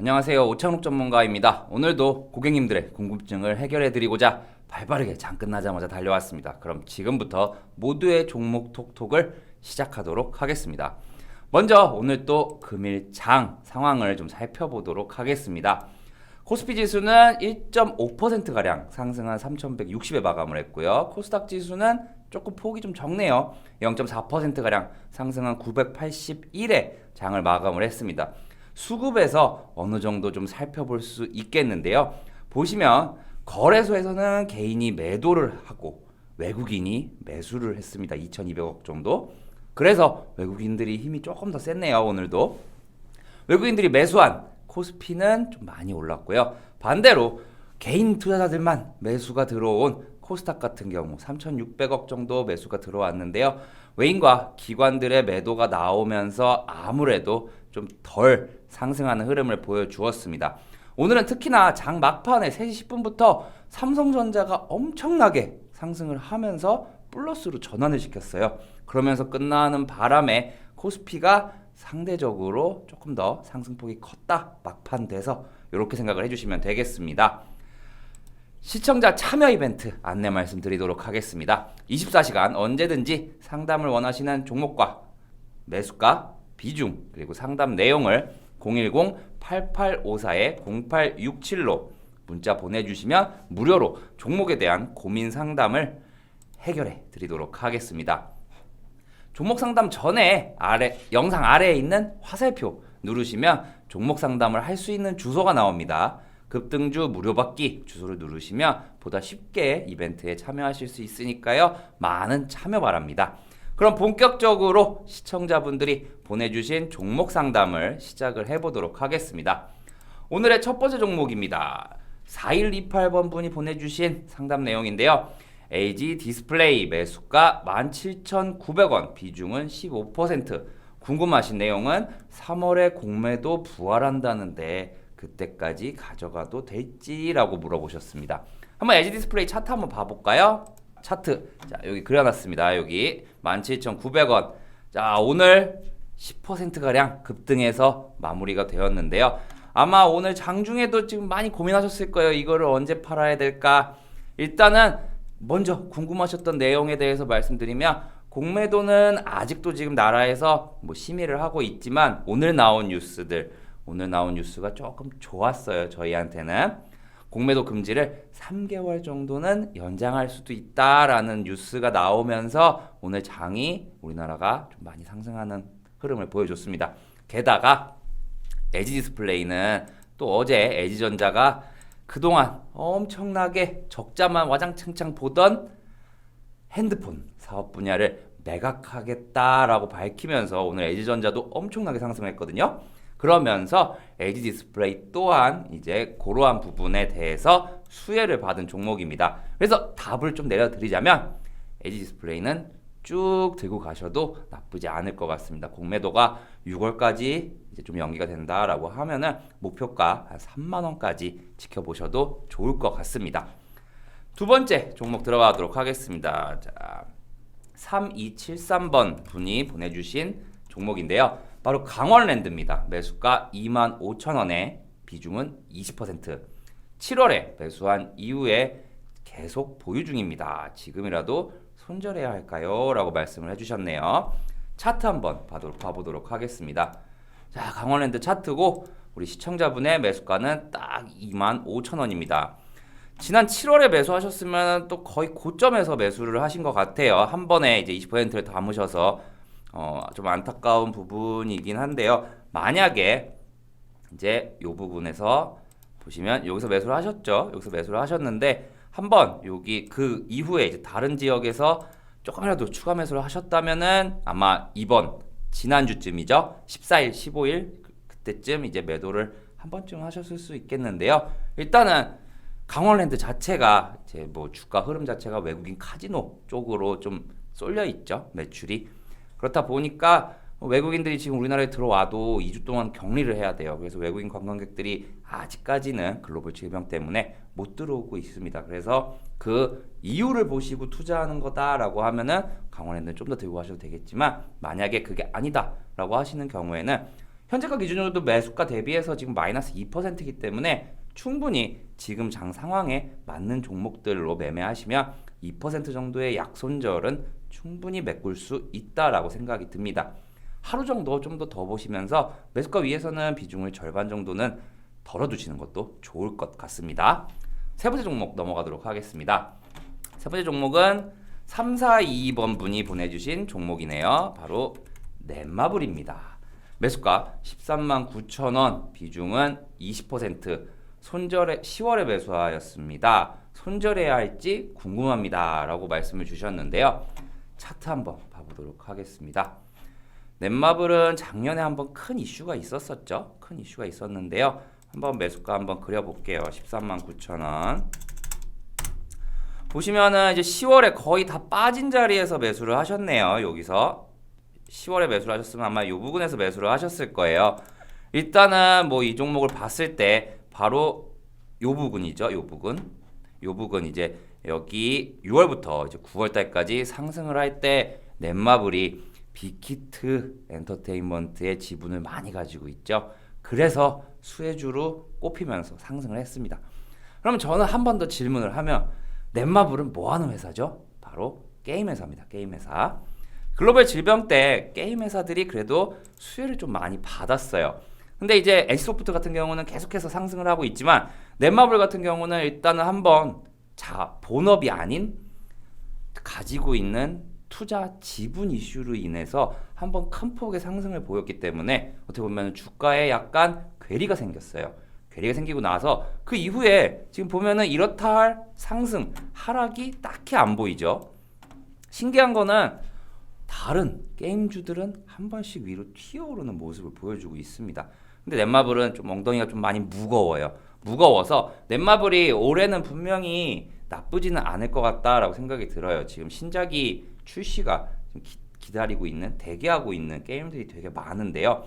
안녕하세요. 오창욱 전문가입니다. 오늘도 고객님들의 궁금증을 해결해 드리고자 발빠르게 장 끝나자마자 달려왔습니다. 그럼 지금부터 모두의 종목 톡톡을 시작하도록 하겠습니다. 먼저 오늘 또 금일 장 상황을 좀 살펴보도록 하겠습니다. 코스피 지수는 1.5%가량 상승한 3,160에 마감을 했고요. 코스닥 지수는 조금 폭이 좀 적네요. 0.4%가량 상승한 981에 장을 마감을 했습니다. 수급에서 어느 정도 좀 살펴볼 수 있겠는데요. 보시면 거래소에서는 개인이 매도를 하고 외국인이 매수를 했습니다. 2,200억 정도. 그래서 외국인들이 힘이 조금 더 셌네요. 오늘도. 외국인들이 매수한 코스피는 좀 많이 올랐고요. 반대로 개인 투자자들만 매수가 들어온 코스닥 같은 경우 3,600억 정도 매수가 들어왔는데요. 외인과 기관들의 매도가 나오면서 아무래도 좀 덜 상승하는 흐름을 보여주었습니다. 오늘은 특히나 장 막판에 3시 10분부터 삼성전자가 엄청나게 상승을 하면서 플러스로 전환을 시켰어요. 그러면서 끝나는 바람에 코스피가 상대적으로 조금 더 상승폭이 컸다 막판 돼서 이렇게 생각을 해주시면 되겠습니다. 시청자 참여 이벤트 안내 말씀드리도록 하겠습니다. 24시간 언제든지 상담을 원하시는 종목과 매수가, 비중, 그리고 상담 내용을 010-8854-0867로 문자 보내주시면 무료로 종목에 대한 고민 상담을 해결해 드리도록 하겠습니다. 종목 상담 전에 아래 영상 아래에 있는 화살표 누르시면 종목 상담을 할 수 있는 주소가 나옵니다. 급등주 무료 받기 주소를 누르시면 보다 쉽게 이벤트에 참여하실 수 있으니까요. 많은 참여 바랍니다. 그럼 본격적으로 시청자분들이 보내주신 종목 상담을 시작을 해보도록 하겠습니다. 오늘의 첫 번째 종목입니다. 4128번 분이 보내주신 상담 내용인데요. LG 디스플레이 매수가 17,900원, 비중은 15%. 궁금하신 내용은 3월에 공매도 부활한다는데 그때까지 가져가도 될지라고 물어보셨습니다. 한번 LG 디스플레이 차트 한번 봐볼까요? 차트 자 여기 그려놨습니다. 여기 17,900원. 자 오늘 10% 가량 급등해서 마무리가 되었는데요. 아마 오늘 장중에도 지금 많이 고민하셨을 거예요. 이거를 언제 팔아야 될까? 일단은 먼저 궁금하셨던 내용에 대해서 말씀드리면 공매도는 아직도 지금 나라에서 뭐 심의를 하고 있지만 오늘 나온 뉴스들 오늘 나온 뉴스가 조금 좋았어요. 저희한테는 공매도 금지를 3개월 정도는 연장할 수도 있다라는 뉴스가 나오면서 오늘 장이 우리나라가 좀 많이 상승하는 흐름을 보여줬습니다. 게다가 LG 디스플레이는 또 어제 LG전자가 그동안 엄청나게 적자만 와장창창 보던 핸드폰 사업 분야를 매각하겠다라고 밝히면서 오늘 LG전자도 엄청나게 상승했거든요. 그러면서 LG 디스플레이 또한 이제 그러한 부분에 대해서 수혜를 받은 종목입니다. 그래서 답을 좀 내려드리자면 LG 디스플레이는 쭉 들고 가셔도 나쁘지 않을 것 같습니다. 공매도가 6월까지 이제 좀 연기가 된다라고 하면은 목표가 한 3만 원까지 지켜보셔도 좋을 것 같습니다. 두 번째 종목 들어가도록 하겠습니다. 자, 3273번 분이 보내주신 종목인데요. 바로 강원랜드입니다. 매수가 25,000원에 비중은 20%. 7월에 매수한 이후에 계속 보유 중입니다. 지금이라도 손절해야 할까요? 라고 말씀을 해주셨네요. 차트 한번 봐보도록 하겠습니다. 자, 강원랜드 차트고 우리 시청자분의 매수가는 딱 25,000원입니다. 지난 7월에 매수하셨으면 또 거의 고점에서 매수를 하신 것 같아요. 한 번에 이제 20%를 담으셔서 어, 좀 안타까운 부분이긴 한데요. 만약에 이제 이 부분에서 보시면 여기서 매수를 하셨죠. 여기서 매수를 하셨는데 한번 여기 그 이후에 이제 다른 지역에서 조금이라도 추가 매수를 하셨다면은 아마 이번 지난주쯤이죠. 14일, 15일 그때쯤 이제 매도를 한 번쯤 하셨을 수 있겠는데요. 일단은 강원랜드 자체가 이제 뭐 주가 흐름 자체가 외국인 카지노 쪽으로 좀 쏠려 있죠. 매출이. 그렇다 보니까 외국인들이 지금 우리나라에 들어와도 2주 동안 격리를 해야 돼요. 그래서 외국인 관광객들이 아직까지는 글로벌 질병 때문에 못 들어오고 있습니다. 그래서 그 이유를 보시고 투자하는 거다라고 하면은 강원랜드는 좀 더 들고 가셔도 되겠지만 만약에 그게 아니다라고 하시는 경우에는 현재가 기준으로도 매수가 대비해서 지금 마이너스 2%이기 때문에 충분히 지금 장 상황에 맞는 종목들로 매매하시면 2% 정도의 약손절은 충분히 메꿀 수 있다라고 생각이 듭니다. 하루 정도 좀 더 더 보시면서 매수가 위에서는 비중을 절반 정도는 덜어두시는 것도 좋을 것 같습니다. 세 번째 종목 넘어가도록 하겠습니다. 세 번째 종목은 3422번 분이 보내주신 종목이네요. 바로 넷마블입니다. 매수가 13만 9천 원, 비중은 20%, 손절에 10월에 매수하였습니다. 손절해야 할지 궁금합니다 라고 말씀을 주셨는데요. 차트 한번 봐보도록 하겠습니다. 넷마블은 작년에 한번 큰 이슈가 있었었죠. 큰 이슈가 있었는데요. 한번 매수가 한번 그려볼게요. 13만 9천 원. 보시면은 이제 10월에 거의 다 빠진 자리에서 매수를 하셨네요. 여기서 10월에 매수를 하셨으면 아마 이 부분에서 매수를 하셨을 거예요. 일단은 뭐 이 종목을 봤을 때 바로 요 부분이죠. 요 부분. 요 부분 이제 여기 6월부터 이제 9월 달까지 상승을 할 때 넷마블이 빅히트 엔터테인먼트의 지분을 많이 가지고 있죠. 그래서 수혜주로 꼽히면서 상승을 했습니다. 그러면 저는 한 번 더 질문을 하면 넷마블은 뭐 하는 회사죠? 바로 게임 회사입니다. 게임 회사. 글로벌 질병 때 게임 회사들이 그래도 수혜를 좀 많이 받았어요. 근데 이제 엑소프트 같은 경우는 계속해서 상승을 하고 있지만 넷마블 같은 경우는 일단은 한번 자 본업이 아닌 가지고 있는 투자 지분 이슈로 인해서 한번 큰 폭의 상승을 보였기 때문에 어떻게 보면 주가에 약간 괴리가 생겼어요. 괴리가 생기고 나서 그 이후에 지금 보면은 이렇다 할 상승 하락이 딱히 안 보이죠. 신기한 거는 다른 게임주들은 한 번씩 위로 튀어오르는 모습을 보여주고 있습니다. 근데 넷마블은 좀 엉덩이가 좀 많이 무거워요. 무거워서 넷마블이 올해는 분명히 나쁘지는 않을 것 같다라고 생각이 들어요. 지금 신작이 출시가 기, 기다리고 있는 대기하고 있는 게임들이 되게 많은데요.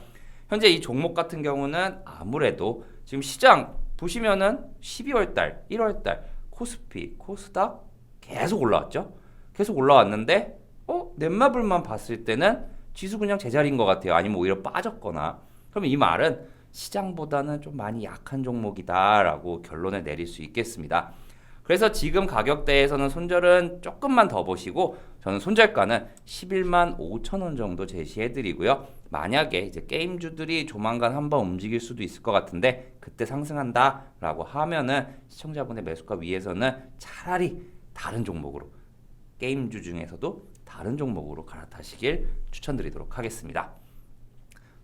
현재 이 종목 같은 경우는 아무래도 지금 시장 보시면은 12월 달, 1월 달 코스피, 코스닥 계속 올라왔죠. 계속 올라왔는데 어 넷마블만 봤을 때는 지수 그냥 제자리인 것 같아요. 아니면 오히려 빠졌거나. 그러면 이 말은 시장보다는 좀 많이 약한 종목이다라고 결론을 내릴 수 있겠습니다. 그래서 지금 가격대에서는 손절은 조금만 더 보시고 저는 손절가는 11만 5천 원 정도 제시해 드리고요. 만약에 이제 게임주들이 조만간 한번 움직일 수도 있을 것 같은데 그때 상승한다라고 하면은 시청자분의 매수가 위에서는 차라리 다른 종목으로 게임주 중에서도 다른 종목으로 갈아타시길 추천드리도록 하겠습니다.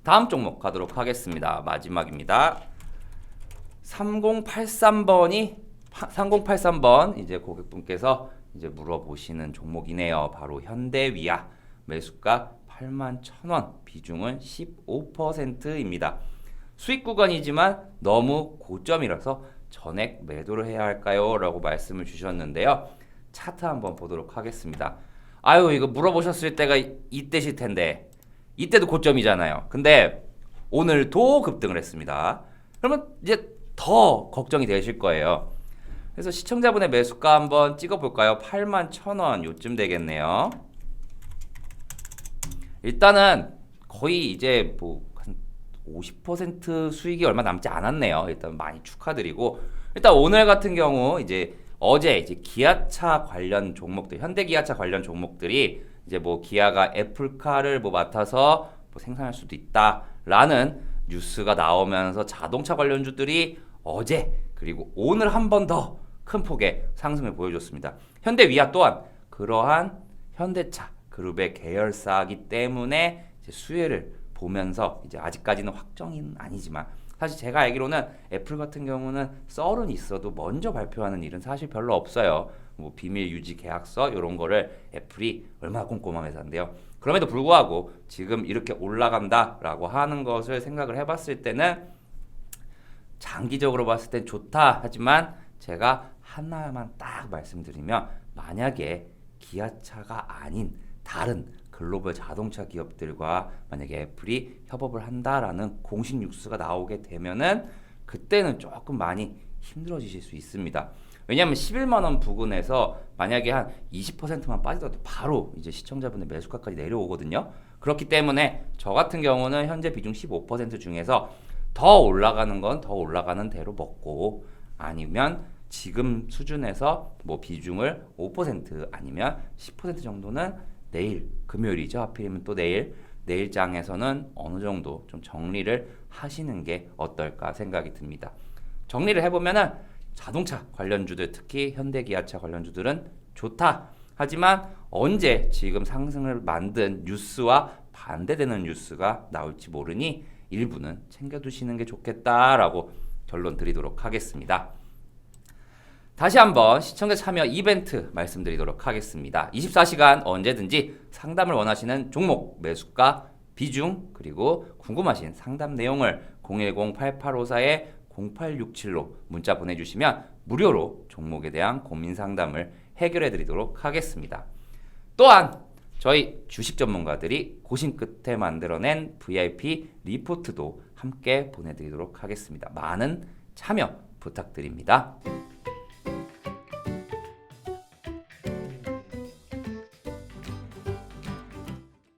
다음 종목 가도록 하겠습니다. 마지막입니다. 3083번이 3083번 이제 고객분께서 이제 물어보시는 종목이네요. 바로 현대위아 매수가 8만 1,000원, 비중은 15%입니다. 수익 구간이지만 너무 고점이라서 전액 매도를 해야 할까요? 라고 말씀을 주셨는데요. 차트 한번 보도록 하겠습니다. 아유, 이거 물어보셨을 때가 이때실 텐데 이때도 고점이잖아요. 근데 오늘도 급등을 했습니다. 그러면 이제 더 걱정이 되실 거예요. 그래서 시청자분의 매수가 한번 찍어볼까요? 8만 1,000원 요쯤 되겠네요. 일단은 거의 이제 뭐 한 50% 수익이 얼마 남지 않았네요. 일단 많이 축하드리고 일단 오늘 같은 경우 이제 어제 이제 기아차 관련 종목들 현대 기아차 관련 종목들이 이제 뭐 기아가 애플카를 뭐 맡아서 뭐 생산할 수도 있다라는 뉴스가 나오면서 자동차 관련주들이 어제 그리고 오늘 한 번 더 큰 폭의 상승을 보여줬습니다. 현대위아 또한 그러한 현대차 그룹의 계열사이기 때문에 수혜를 보면서 이제 아직까지는 확정은 아니지만 사실 제가 알기로는 애플 같은 경우는 썰은 있어도 먼저 발표하는 일은 사실 별로 없어요. 뭐 비밀 유지 계약서 이런 거를 애플이 얼마나 꼼꼼한 회사인데요. 그럼에도 불구하고 지금 이렇게 올라간다라고 하는 것을 생각을 해봤을 때는 장기적으로 봤을 땐 좋다 하지만 제가 하나만 딱 말씀드리면 만약에 기아차가 아닌 다른 글로벌 자동차 기업들과 만약에 애플이 협업을 한다라는 공식 뉴스가 나오게 되면은 그때는 조금 많이 힘들어지실 수 있습니다. 왜냐하면 11만 원 부근에서 만약에 한 20%만 빠지더라도 바로 이제 시청자분의 매수가까지 내려오거든요. 그렇기 때문에 저 같은 경우는 현재 비중 15% 중에서 더 올라가는 건 더 올라가는 대로 먹고 아니면 지금 수준에서 뭐 비중을 5% 아니면 10% 정도는 내일 금요일이죠. 하필이면 또 내일 내일장에서는 어느 정도 좀 정리를 하시는 게 어떨까 생각이 듭니다. 정리를 해보면은 자동차 관련주들 특히 현대 기아차 관련주들은 좋다. 하지만 언제 지금 상승을 만든 뉴스와 반대되는 뉴스가 나올지 모르니 일부는 챙겨두시는 게 좋겠다라고 결론 드리도록 하겠습니다. 다시 한번 시청자 참여 이벤트 말씀드리도록 하겠습니다. 24시간 언제든지 상담을 원하시는 종목, 매수가, 비중, 그리고 궁금하신 상담 내용을 010-8854-0867로 문자 보내주시면 무료로 종목에 대한 고민 상담을 해결해 드리도록 하겠습니다. 또한 저희 주식 전문가들이 고심 끝에 만들어낸 VIP 리포트도 함께 보내드리도록 하겠습니다. 많은 참여 부탁드립니다.